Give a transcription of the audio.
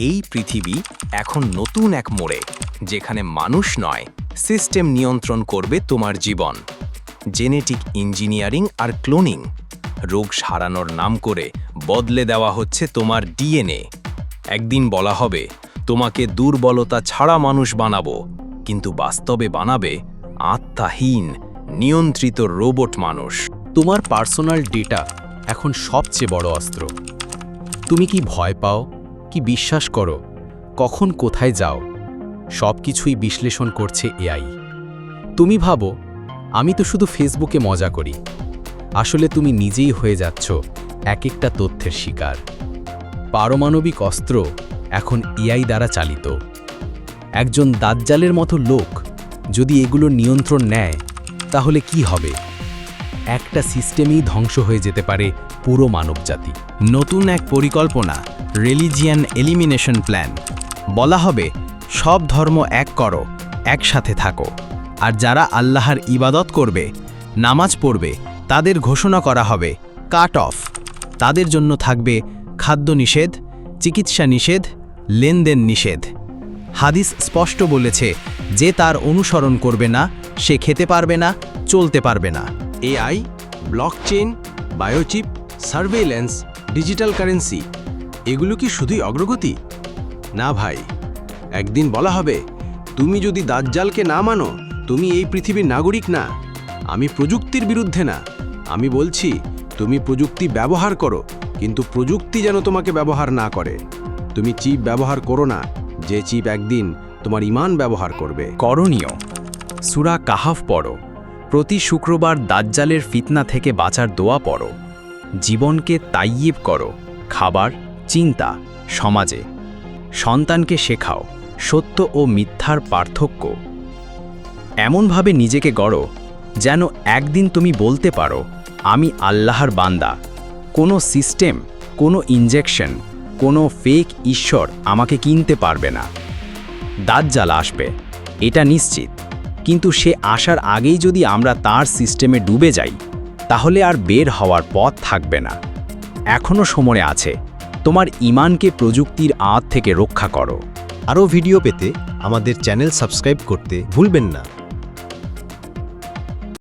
এই পৃথিবী এখন নতুন এক মোড়ে, যেখানে মানুষ নয়, সিস্টেম নিয়ন্ত্রণ করবে তোমার জীবন। জেনেটিক ইঞ্জিনিয়ারিং আর ক্লোনিং, রোগ সারানোর নাম করে বদলে দেওয়া হচ্ছে তোমার ডিএনএ। একদিন বলা হবে, তোমাকে দুর্বলতা ছাড়া মানুষ বানাবো, কিন্তু বাস্তবে বানাবে আত্মাহীন, নিয়ন্ত্রিত রোবট মানুষ। তোমার পার্সোনাল ডেটা এখন সবচেয়ে বড় অস্ত্র। তুমি কি ভয় পাও? কি বিশ্বাস করো? কখন কোথায় যাও? সব কিছুই বিশ্লেষণ করছে এআই। তুমি ভাবো, আমি তো শুধু ফেসবুকে মজা করি। আসলে তুমি নিজেই হয়ে যাচ্ছ এক একটা তথ্যের শিকার। পারমাণবিক অস্ত্র এখন এআই দ্বারা চালিত। একজন দাজ্জালের মতো লোক যদি এগুলোর নিয়ন্ত্রণ নেয়, তাহলে কি হবে? একটা সিস্টেমই ধ্বংস হয়ে যেতে পারে পুরো মানবজাতি। নতুন এক পরিকল্পনা, রিলিজিয়ান এলিমিনেশন প্ল্যান। বলা হবে, সব ধর্ম এক করো, একসাথে থাকো। আর যারা আল্লাহর ইবাদত করবে, নামাজ পড়বে, তাদের ঘোষণা করা হবে, কাট অফ। তাদের জন্য থাকবে খাদ্য নিষেধ, চিকিৎসা নিষেধ, লেনদেন নিষেধ। হাদিস স্পষ্ট বলেছে, যে তার অনুসরণ করবে না, সে খেতে পারবে না, চলতে পারবে না। AI blockchain biochip, surveillance, digital currency, এগুলো কি শুধুই অগ্রগতি? না ভাই, একদিন বলা হবে, তুমি যদি দাজ্জালকে না মানো, তুমি এই পৃথিবীর নাগরিক না। আমি প্রযুক্তির বিরুদ্ধে না। আমি বলছি, তুমি প্রযুক্তি ব্যবহার করো, কিন্তু প্রযুক্তি যেন তোমাকে ব্যবহার না করে। তুমি চিপ ব্যবহার করো না, যে চিপ একদিন তোমার ইমান ব্যবহার করবে। করণীয়, সুরা কাহাফ পড়ো। প্রতি শুক্রবার দাজ্জালের ফিতনা থেকে বাঁচার দোয়া পড়ো। জীবনকে তাইয়িব করো। খাবার, চিন্তা, সমাজে। সন্তানকে শেখাও। সত্য ও মিথ্যার পার্থক্য। এমনভাবে নিজেকে গড়ো, যেন একদিন তুমি বলতে পারো, আমি আল্লাহর বান্দা। কোনো সিস্টেম, কোনো ইঞ্জেকশন কোনো ফেক ঈশ্বর আমাকে কিনতে পারবে না। দাজ্জাল আসবে। এটা নিশ্চিত। কিন্তু সে আসার আগেই যদি আমরা তার সিস্টেমে ডুবে যাই, তাহলে আর বের হওয়ার পথ থাকবে না। এখনও সময় আছে। তোমার ইমানকে প্রযুক্তির আঁত থেকে রক্ষা করো। আরও ভিডিও পেতে আমাদের চ্যানেল সাবস্ক্রাইব করতে ভুলবেন না।